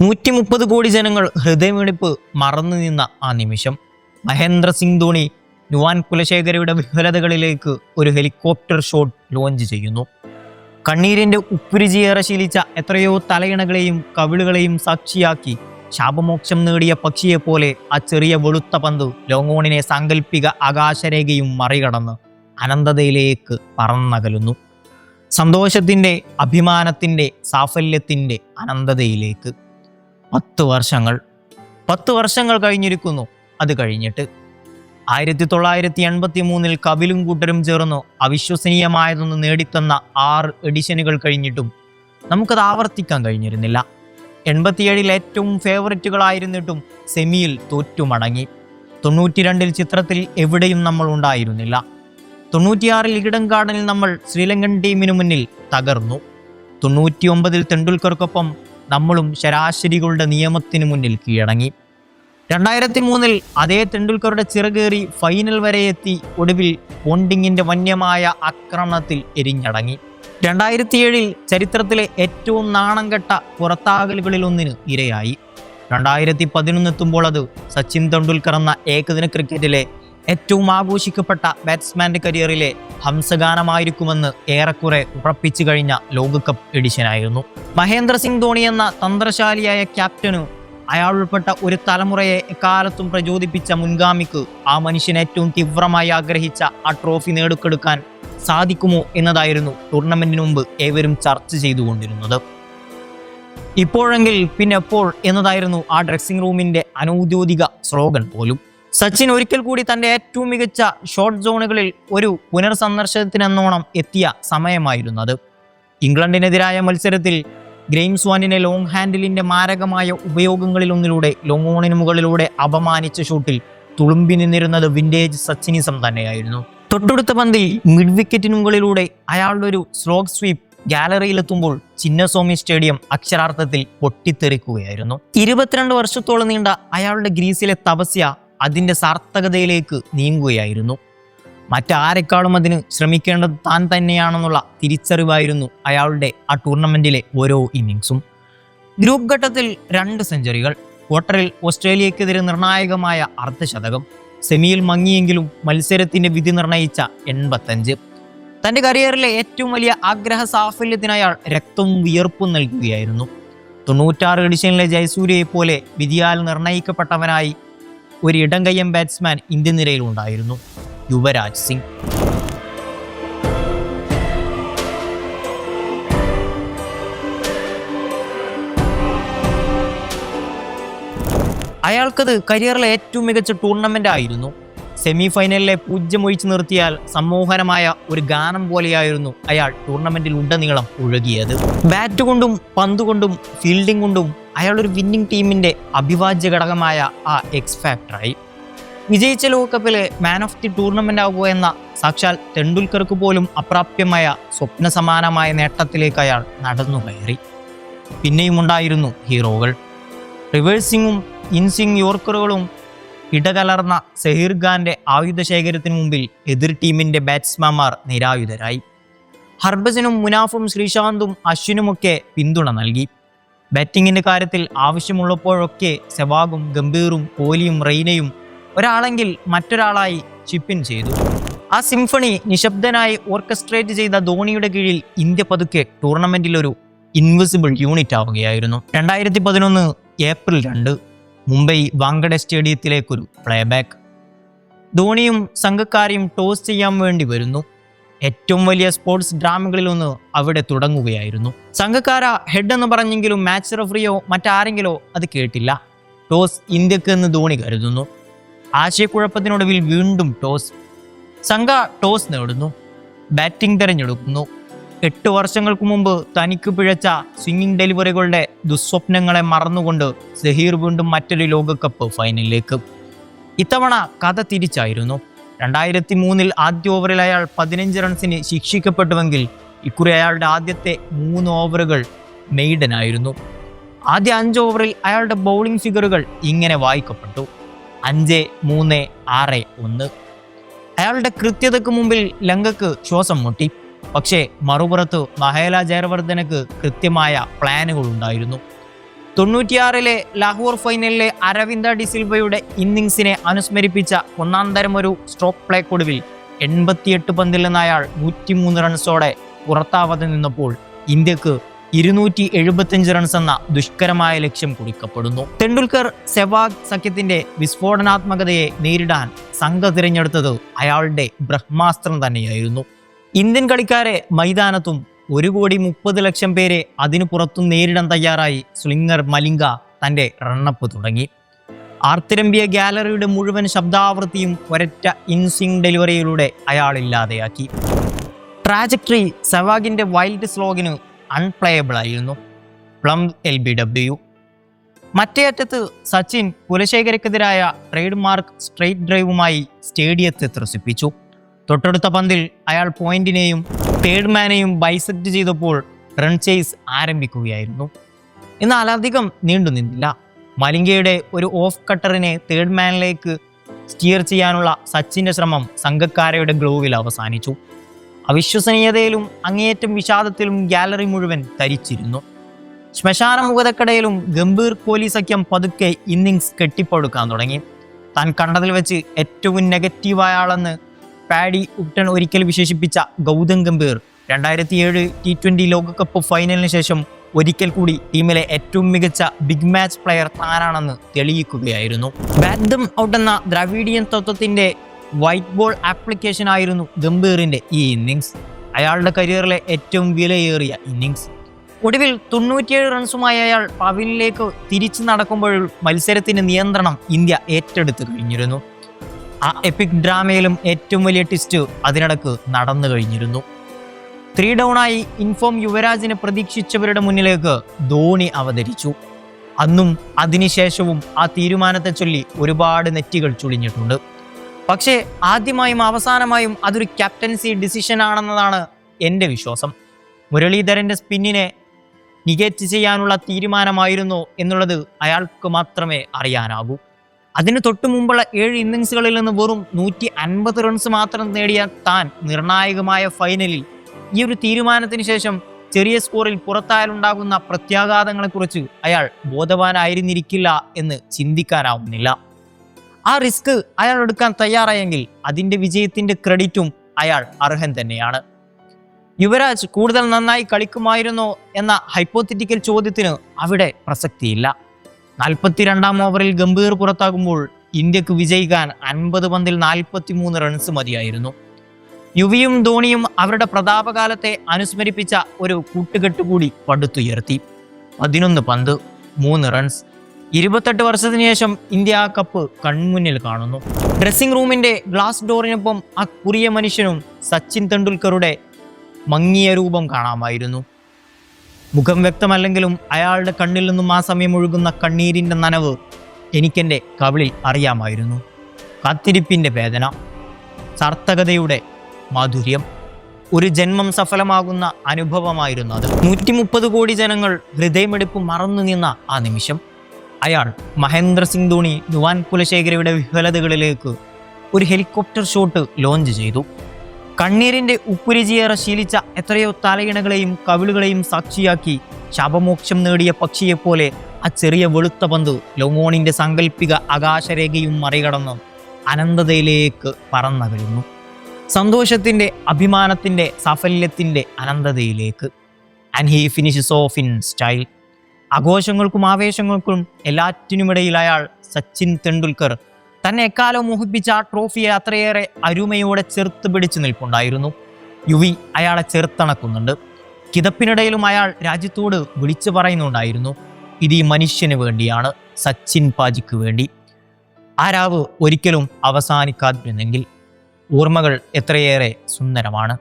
നൂറ്റി മുപ്പത് കോടി ജനങ്ങൾ ഹൃദയമിടിപ്പ് മറന്നു നിന്ന ആ നിമിഷം മഹേന്ദ്ര സിംഗ് ധോണി നുവാൻ കുലശേഖരയുടെ വിഫലതകളിലേക്ക് ഒരു ഹെലികോപ്റ്റർ ഷോട്ട് ലോഞ്ച് ചെയ്യുന്നു. കണ്ണീരിന്റെ ഉപ്പുരുചിയേറെ ശീലിച്ച എത്രയോ തലയിണകളെയും കവിളുകളെയും സാക്ഷിയാക്കി ശാപമോക്ഷം നേടിയ പക്ഷിയെപ്പോലെ ആ ചെറിയ വെളുത്ത പന്ത് ലോങ്ങോണിനെ സാങ്കല്പിക ആകാശരേഖയും മറികടന്ന് അനന്തതയിലേക്ക് പറന്നകലുന്നു. സന്തോഷത്തിന്റെ അഭിമാനത്തിന്റെ സാഫല്യത്തിന്റെ അനന്തതയിലേക്ക്. പത്ത് വർഷങ്ങൾ പത്ത് വർഷങ്ങൾ കഴിഞ്ഞിരിക്കുന്നു. അത് കഴിഞ്ഞിട്ട് ആയിരത്തി തൊള്ളായിരത്തി എൺപത്തി മൂന്നിൽ കപിലും കൂട്ടരും ചേർന്ന് അവിശ്വസനീയമായതൊന്ന് നേടിത്തന്ന ആറ് എഡിഷനുകൾ കഴിഞ്ഞിട്ടും നമുക്കത് ആവർത്തിക്കാൻ കഴിഞ്ഞിരുന്നില്ല. എൺപത്തിയേഴിൽ ഏറ്റവും ഫേവററ്റുകളായിരുന്നിട്ടും സെമിയിൽ തോറ്റുമടങ്ങി. തൊണ്ണൂറ്റിരണ്ടിൽ ചിത്രത്തിൽ എവിടെയും നമ്മൾ ഉണ്ടായിരുന്നില്ല. തൊണ്ണൂറ്റിയാറിൽ ഇടം ഗാർഡനിൽ നമ്മൾ ശ്രീലങ്കൻ ടീമിനു മുന്നിൽ തകർന്നു. തൊണ്ണൂറ്റിയൊമ്പതിൽ തെണ്ടുൽക്കർക്കൊപ്പം നമ്മളും ശരാശരികളുടെ നിയമത്തിന് മുന്നിൽ കീഴടങ്ങി. രണ്ടായിരത്തി മൂന്നിൽ അതേ തെണ്ടുൽക്കറുടെ ചിറകേറി ഫൈനൽ വരെ എത്തി ഒടുവിൽ പോണ്ടിങ്ങിന്റെ വന്യമായ ആക്രമണത്തിൽ എരിഞ്ഞടങ്ങി. രണ്ടായിരത്തി ഏഴിൽ ചരിത്രത്തിലെ ഏറ്റവും നാണം കെട്ട പുറത്താകലുകളിൽ ഇരയായി. രണ്ടായിരത്തി പതിനൊന്നെത്തുമ്പോൾ അത് സച്ചിൻ തെണ്ടുൽക്കർ എന്ന ഏകദിന ക്രിക്കറ്റിലെ ഏറ്റവും ആഘോഷിക്കപ്പെട്ട ബാറ്റ്സ്മാന്റെ കരിയറിലെ ഹംസഗാനമായിരിക്കുമെന്ന് ഏറെക്കുറെ ഉറപ്പിച്ചു കഴിഞ്ഞ ലോകകപ്പ് എഡിഷനായിരുന്നു മഹേന്ദ്ര സിംഗ് ധോണി എന്ന തന്ത്രശാലിയായ ക്യാപ്റ്റനു അയാൾ ഉൾപ്പെട്ട ഒരു തലമുറയെ എക്കാലത്തും പ്രചോദിപ്പിച്ച മുൻഗാമിക്ക് ആ മനുഷ്യൻ ഏറ്റവും തീവ്രമായി ആഗ്രഹിച്ച ആ ട്രോഫി നേടിക്കെടുക്കാൻ സാധിക്കുമോ എന്നതായിരുന്നു ടൂർണമെന്റിന് മുമ്പ് ഏവരും ചർച്ച ചെയ്തുകൊണ്ടിരുന്നത്. ഇപ്പോഴെങ്കിൽ പിന്നെപ്പോൾ എന്നതായിരുന്നു ആ ഡ്രസ്സിംഗ് റൂമിന്റെ അനൗദ്യോഗിക സ്ലോഗൻ പോലും. സച്ചിൻ ഒരിക്കൽ കൂടി തന്റെ ഏറ്റവും മികച്ച ഷോർട്ട് സോണുകളിൽ ഒരു പുനർസന്ദർശനത്തിനെന്നോണം എത്തിയ സമയമായിരുന്നു അത് ഇംഗ്ലണ്ടിനെതിരായ മത്സരത്തിൽ ഗ്രെയിംസ് വാനിനെ ലോങ് ഹാൻഡിലിന്റെ മാരകമായ ഉപയോഗങ്ങളിലൊന്നിലൂടെ ലോങ് ഓണിന് മുകളിലൂടെ അപമാനിച്ച ഷൂട്ടിൽ തുളുമ്പി നിന്നിരുന്നത് വിന്റേജ് സച്ചിനിസം തന്നെയായിരുന്നു. തൊട്ടടുത്ത പന്തിൽ മിഡ് വിക്കറ്റിന് മുകളിലൂടെ അയാളുടെ ഒരു സ്ലോഗ് സ്വീപ്പ് ഗാലറിയിലെത്തുമ്പോൾ ചിന്നസ്വാമി സ്റ്റേഡിയം അക്ഷരാർത്ഥത്തിൽ പൊട്ടിത്തെറിക്കുകയായിരുന്നു. ഇരുപത്തിരണ്ട് വർഷത്തോളം നീണ്ട അയാളുടെ ഗ്രീസിലെ തപസ്യ അതിന്റെ സാർത്ഥകതയിലേക്ക് നീങ്ങുകയായിരുന്നു. മറ്റാരെക്കാളും അതിന് ശ്രമിക്കേണ്ടത് താൻ തന്നെയാണെന്നുള്ള തിരിച്ചറിവായിരുന്നു അയാളുടെ ആ ടൂർണമെന്റിലെ ഓരോ ഇന്നിങ്സും. ഗ്രൂപ്പ് ഘട്ടത്തിൽ രണ്ട് സെഞ്ചുറികൾ ക്വാർട്ടറിൽ ഓസ്ട്രേലിയക്കെതിരെ നിർണായകമായ അർദ്ധശതകം സെമിയിൽ മങ്ങിയെങ്കിലും മത്സരത്തിന്റെ വിധി നിർണയിച്ച എൺപത്തഞ്ച്. തന്റെ കരിയറിലെ ഏറ്റവും വലിയ ആഗ്രഹ സാഫല്യത്തിന് അയാൾ രക്തവും വിയർപ്പും നൽകുകയായിരുന്നു. തൊണ്ണൂറ്റാറ് എഡിഷനിലെ ജയസൂര്യയെപ്പോലെ വിധിയാൽ നിർണയിക്കപ്പെട്ടവനായി ഒരു ഇടംകയ്യം ബാറ്റ്സ്മാൻ ഇന്ത്യൻ നിരയിലുണ്ടായിരുന്നു. യുവരാജ് സിംഗ്. അയാൾക്കത് കരിയറിലെ ഏറ്റവും മികച്ച ടൂർണമെന്റ് ആയിരുന്നു. സെമി ഫൈനലിലെ പൂജ്യം ഒഴിച്ചു നിർത്തിയാൽ സമ്മോഹനമായ ഒരു ഗാനം പോലെയായിരുന്നു അയാൾ ടൂർണമെന്റിൽ ഉടനീളം ഒഴുകിയത്. ബാറ്റ് കൊണ്ടും പന്ത് കൊണ്ടും ഫീൽഡിംഗ് കൊണ്ടും അയാൾ ഒരു വിന്നിംഗ് ടീമിന്റെ അഭിവാജ്യ ഘടകമായ ആ എക്സ് ഫാക്ടറായി വിജയിച്ച ലോകകപ്പിലെ മാൻ ഓഫ് ദി ടൂർണമെന്റ് ആകുക എന്ന സാക്ഷാൽ തെണ്ടുൽക്കർക്ക് പോലും അപ്രാപ്യമായ സ്വപ്ന സമാനമായ നേട്ടത്തിലേക്ക് അയാൾ നടന്നു കയറി. പിന്നെയും ഉണ്ടായിരുന്നു ഹീറോകൾ. റിവേഴ്സിങ്ങും ഇൻസിങ് യോർക്കറുകളും ഇടകലർന്ന സഹീർ ഖാന്റെ ആയുധ ശേഖരത്തിന് മുമ്പിൽ എതിർ ടീമിന്റെ ബാറ്റ്സ്മാൻമാർ നിരായുധരായി. ഹർബസിനും മുനാഫും ശ്രീശാന്തും അശ്വിനുമൊക്കെ പിന്തുണ നൽകി. ബാറ്റിങ്ങിന്റെ കാര്യത്തിൽ ആവശ്യമുള്ളപ്പോഴൊക്കെ സെവാഗും ഗംഭീറും കോഹ്ലിയും റെയ്നയും ഒരാളെങ്കിൽ മറ്റൊരാളായി ചിപ്പിൻ ചെയ്തു. ആ സിംഫണി നിശബ്ദനായി ഓർക്കസ്ട്രേറ്റ് ചെയ്ത ധോണിയുടെ കീഴിൽ ഇന്ത്യ പതുക്കെ ടൂർണമെന്റിൽ ഒരു ഇൻവിസിബിൾ യൂണിറ്റ് ആവുകയായിരുന്നു. രണ്ടായിരത്തി പതിനൊന്ന് ഏപ്രിൽ രണ്ട് മുംബൈ വാങ്കഡ സ്റ്റേഡിയത്തിലേക്കൊരു പ്ലേബാക്ക് ധോണിയും സംഘക്കാരെയും ടോസ് ചെയ്യാൻ വേണ്ടി വരുന്നു. ഏറ്റവും വലിയ സ്പോർട്സ് ഡ്രാമകളിലൊന്ന് അവിടെ തുടങ്ങുകയായിരുന്നു. സംഘക്കാര ഹെഡ് എന്ന് പറഞ്ഞെങ്കിലും മാച്ച് റഫറിയോ മറ്റാരെങ്കിലോ അത് കേട്ടില്ല. ടോസ് ഇന്ത്യയ്ക്ക് എന്ന് ധോണി കരുതുന്നു. ആശയക്കുഴപ്പത്തിനൊടുവിൽ വീണ്ടും ടോസ്. സംഘ ടോസ് നേടുന്നു. ബാറ്റിംഗ് തിരഞ്ഞെടുക്കുന്നു. എട്ട് വർഷങ്ങൾക്ക് മുമ്പ് തനിക്ക് പിഴച്ച സ്വിംഗിംഗ് ഡെലിവറികളുടെ ദുസ്വപ്നങ്ങളെ മറന്നുകൊണ്ട് സഹീർ വീണ്ടും മറ്റൊരു ലോകകപ്പ് ഫൈനലിലേക്ക് ഇത്തവണ കഥ തിരിച്ചായിരുന്നു. രണ്ടായിരത്തി മൂന്നിൽ ആദ്യ ഓവറിൽ അയാൾ പതിനഞ്ച് റൺസിന് ശിക്ഷിക്കപ്പെട്ടുവെങ്കിൽ ഇക്കുറി അയാളുടെ ആദ്യത്തെ മൂന്ന് ഓവറുകൾ മെയ്ഡനായിരുന്നു. ആദ്യ അഞ്ച് ഓവറിൽ അയാളുടെ ബൗളിംഗ് ഫിഗറുകൾ ഇങ്ങനെ വായിക്കപ്പെട്ടു. അഞ്ച് മൂന്ന് ആറ് ഒന്ന്. അയാളുടെ കൃത്യതയ്ക്ക് മുമ്പിൽ ലങ്കക്ക് ശ്വാസം മുട്ടി. പക്ഷേ മറുപുറത്ത് മഹേല ജയവർദ്ധനക്ക് കൃത്യമായ പ്ലാനുകൾ ഉണ്ടായിരുന്നു തൊണ്ണൂറ്റിയാറിലെ ലാഹോർ ഫൈനലിലെ അരവിന്ദ ഡിസിൽവയുടെ ഇന്നിങ്സിനെ അനുസ്മരിപ്പിച്ച ഒന്നാം തരം ഒരു സ്ട്രോക്ക് പ്ലേ കൊടുവിൽ എൺപത്തിയെട്ട് പന്തിൽ നിന്ന് അയാൾ നൂറ്റിമൂന്ന് റൺസോടെ പുറത്താവാതെ നിന്നപ്പോൾ ഇന്ത്യയ്ക്ക് ഇരുന്നൂറ്റി എഴുപത്തിയഞ്ച് റൺസ് എന്ന ദുഷ്കരമായ ലക്ഷ്യം കുറിക്കപ്പെടുന്നു. തെണ്ടുൽക്കർ സെവാഗ് സഖ്യത്തിന്റെ വിസ്ഫോടനാത്മകതയെ നേരിടാൻ സംഘ തിരഞ്ഞെടുത്തത് അയാളുടെ ബ്രഹ്മാസ്ത്രം തന്നെയായിരുന്നു. ഇന്ത്യൻ കളിക്കാരെ മൈതാനത്തും ഒരു കോടി മുപ്പത് ലക്ഷം പേരെ അതിനു പുറത്തും നേരിടാൻ തയ്യാറായി സ്ലിംഗർ മലിംഗ തന്റെ റണ്ണപ്പ് തുടങ്ങി. ആർത്തിരമ്പിയ ഗാലറിയുടെ മുഴുവൻ ശബ്ദാവൃത്തിയും ഒരൊറ്റ ഇൻസിംഗ് ഡെലിവറിയിലൂടെ അയാൾ ഇല്ലാതെയാക്കി ട്രാജക്ടറി സെവാഗിന്റെ വൈൽഡ് സ്ലോഗിന് അൺപ്ലേയബിൾ ആയിരുന്നു. Plumb L B W. മറ്റേ അറ്റത്ത് സച്ചിൻ കുലശേഖരക്കെതിരായ ട്രേഡ് മാർക്ക് സ്ട്രെയിറ്റ് ഡ്രൈവുമായി സ്റ്റേഡിയത്തെ ത്രസിപ്പിച്ചു. തൊട്ടടുത്ത പന്തിൽ അയാൾ പോയിന്റിനെയും തേർഡ് മാനെയും ബൈസെറ്റ് ചെയ്തപ്പോൾ റൺ ചേസ് ആരംഭിക്കുകയായിരുന്നു. എന്നാൽ അധികം നീണ്ടു നിന്നില്ല. മലിംഗയുടെ ഒരു ഓഫ് കട്ടറിനെ തേർഡ് മാനിലേക്ക് സ്റ്റിയർ ചെയ്യാനുള്ള സച്ചിന്റെ ശ്രമം സംഘക്കാരയുടെ ഗ്ലോവിൽ അവസാനിച്ചു. അവിശ്വസനീയതയിലും അങ്ങേയറ്റം വിഷാദത്തിലും ഗാലറി മുഴുവൻ തരിച്ചിരുന്നു ശ്മശാന മുഖതക്കടയിലും ഗംഭീർ കോഹ്ലി സഖ്യം പതുക്കെ ഇന്നിങ്സ് കെട്ടിപ്പടുക്കാൻ തുടങ്ങി. താൻ കണ്ടതിൽ വെച്ച് ഏറ്റവും നെഗറ്റീവായ ആളെന്ന് പാഡി ഉപ്ടൺ ഒരിക്കൽ വിശേഷിപ്പിച്ച ഗൗതം ഗംഭീർ. രണ്ടായിരത്തി ഏഴ് ടി ട്വന്റി ലോകകപ്പ് ഫൈനലിന് ശേഷം ഒരിക്കൽ കൂടി ടീമിലെ ഏറ്റവും മികച്ച ബിഗ് മാച്ച് പ്ലെയർ താനാണെന്ന് തെളിയിക്കുകയായിരുന്നു. ബാറ്റ് ഔട്ട് എന്ന ദ്രവീഡിയൻ തത്വത്തിന്റെ വൈറ്റ് ബോൾ ആപ്ലിക്കേഷൻ ആയിരുന്നു ഗംഭീറിന്റെ ഈ ഇന്നിങ്സ് അയാളുടെ കരിയറിലെ ഏറ്റവും വിലയേറിയ ഇന്നിങ്സ് ഒടുവിൽ തൊണ്ണൂറ്റിയേഴ് റൺസുമായി അയാൾ പവിലിലേക്ക് തിരിച്ചു നടക്കുമ്പോൾ മത്സരത്തിന്റെ നിയന്ത്രണം ഇന്ത്യ ഏറ്റെടുത്തു കഴിഞ്ഞിരുന്നു. ആ എപ്പിക് ഡ്രാമയിലും ഏറ്റവും വലിയ ട്വിസ്റ്റ് അതിനിടക്ക് നടന്നു കഴിഞ്ഞിരുന്നു. ത്രീ ഡൗൺ ആയി ഇൻഫോം യുവരാജിനെ പ്രതീക്ഷിച്ചവരുടെ മുന്നിലേക്ക് ധോണി അവതരിച്ചു. അന്നും അതിനുശേഷവും ആ തീരുമാനത്തെ ചൊല്ലി ഒരുപാട് നെറ്റികൾ ചുളിഞ്ഞിട്ടുണ്ട്. പക്ഷേ ആദ്യമായും അവസാനമായും അതൊരു ക്യാപ്റ്റൻസി ഡിസിഷൻ ആണെന്നതാണ് എന്റെ വിശ്വാസം. മുരളീധരന്റെ സ്പിന്നിനെ നികേറ്റ് ചെയ്യാനുള്ള തീരുമാനമായിരുന്നോ എന്നുള്ളത് അയാൾക്ക് മാത്രമേ അറിയാനാകൂ. അതിന് തൊട്ടു മുമ്പുള്ള ഏഴ് ഇന്നിങ്സുകളിൽ നിന്ന് വെറും നൂറ്റി അൻപത് റൺസ് മാത്രം നേടിയ താൻ നിർണായകമായ ഫൈനലിൽ ഈ ഒരു തീരുമാനത്തിന് ശേഷം ചെറിയ സ്കോറിൽ പുറത്തായാലുണ്ടാകുന്ന പ്രത്യാഘാതങ്ങളെക്കുറിച്ച് അയാൾ ബോധവാനായിരുന്നിരിക്കില്ല എന്ന് ചിന്തിക്കാനാവുന്നില്ല. ആ റിസ്ക് അയാൾ എടുക്കാൻ തയ്യാറായെങ്കിൽ അതിന്റെ വിജയത്തിന്റെ ക്രെഡിറ്റും അയാൾ അർഹൻ തന്നെയാണ്. യുവരാജ് കൂടുതൽ നന്നായി കളിക്കുമായിരുന്നോ എന്ന ഹൈപ്പോത്തറ്റിക്കൽ ചോദ്യത്തിന് അവിടെ പ്രസക്തിയില്ല. നാൽപ്പത്തിരണ്ടാം ഓവറിൽ ഗംഭീർ പുറത്താകുമ്പോൾ ഇന്ത്യയ്ക്ക് വിജയിക്കാൻ അൻപത് പന്തിൽ നാൽപ്പത്തി മൂന്ന് റൺസ് മതിയായിരുന്നു. യുവിയും ധോണിയും അവരുടെ പ്രതാപകാലത്തെ അനുസ്മരിപ്പിച്ച ഒരു കൂട്ടുകെട്ട് കൂടി പടുത്തുയർത്തി. പതിനൊന്ന് പന്ത് മൂന്ന് റൺസ് ഇരുപത്തെട്ട് വർഷത്തിന് ശേഷം ഇന്ത്യ ആ കപ്പ് കൺമുന്നിൽ കാണുന്നു. ഡ്രസ്സിംഗ് റൂമിന്റെ ഗ്ലാസ് ഡോറിനൊപ്പം ആ കുറിയ മനുഷ്യനും സച്ചിൻ തെണ്ടുൽക്കറുടെ മങ്ങിയ രൂപം കാണാമായിരുന്നു. മുഖം വ്യക്തമല്ലെങ്കിലും അയാളുടെ കണ്ണിൽ നിന്നും ആ സമയം ഒഴുകുന്ന കണ്ണീരിന്റെ നനവ് എനിക്കെന്റെ കവിളിൽ അറിയാമായിരുന്നു. കാത്തിരിപ്പിന്റെ വേദന സാർത്ഥകതയുടെ മാധുര്യം ഒരു ജന്മം സഫലമാകുന്ന അനുഭവമായിരുന്നു അത്. നൂറ്റി മുപ്പത് കോടി ജനങ്ങൾ ഹൃദയമെടുപ്പ് മറന്നു നിന്ന ആ നിമിഷം അയാൾ മഹേന്ദ്ര സിംഗ് ധോണി ദുവാൻ കുലശേഖരയുടെ വിഫലതകളിലേക്ക് ഒരു ഹെലികോപ്റ്റർ ഷോട്ട് ലോഞ്ച് ചെയ്തു. കണ്ണീരിന്റെ ഉപ്പുരുചിയേറെ ശീലിച്ച എത്രയോ തലയിണകളെയും കവിളുകളെയും സാക്ഷിയാക്കി ശാപമോക്ഷം നേടിയ പക്ഷിയെപ്പോലെ ആ ചെറിയ വെളുത്ത പന്ത് ലോങ്ങോണിന്റെ സാങ്കല്പിക ആകാശരേഖയും മറികടന്ന് അനന്തതയിലേക്ക് പറന്നകഴുന്നു സന്തോഷത്തിന്റെ അഭിമാനത്തിന്റെ സാഫല്യത്തിന്റെ അനന്തതയിലേക്ക്. And he finishes off in style ആഘോഷങ്ങൾക്കും ആവേശങ്ങൾക്കും എല്ലാറ്റിനുമിടയിൽ അയാൾ സച്ചിൻ തെണ്ടുൽക്കർ തന്നെ എക്കാലം മോഹിപ്പിച്ച ആ ട്രോഫിയെ അത്രയേറെ അരുമയോടെ ചെറുത്ത് പിടിച്ചു നിൽപ്പുണ്ടായിരുന്നു. യുവി അയാളെ ചെറുത്തണക്കുന്നുണ്ട്. കിതപ്പിനിടയിലും അയാൾ രാജ്യത്തോട് വിളിച്ചു പറയുന്നുണ്ടായിരുന്നു. ഇത് ഈ മനുഷ്യന് വേണ്ടിയാണ് സച്ചിൻ പാജിക്ക് വേണ്ടി. ആ രാവ് ഒരിക്കലും അവസാനിക്കാതിരുന്നെങ്കിൽ. ഓർമ്മകൾ എത്രയേറെ സുന്ദരമാണ്.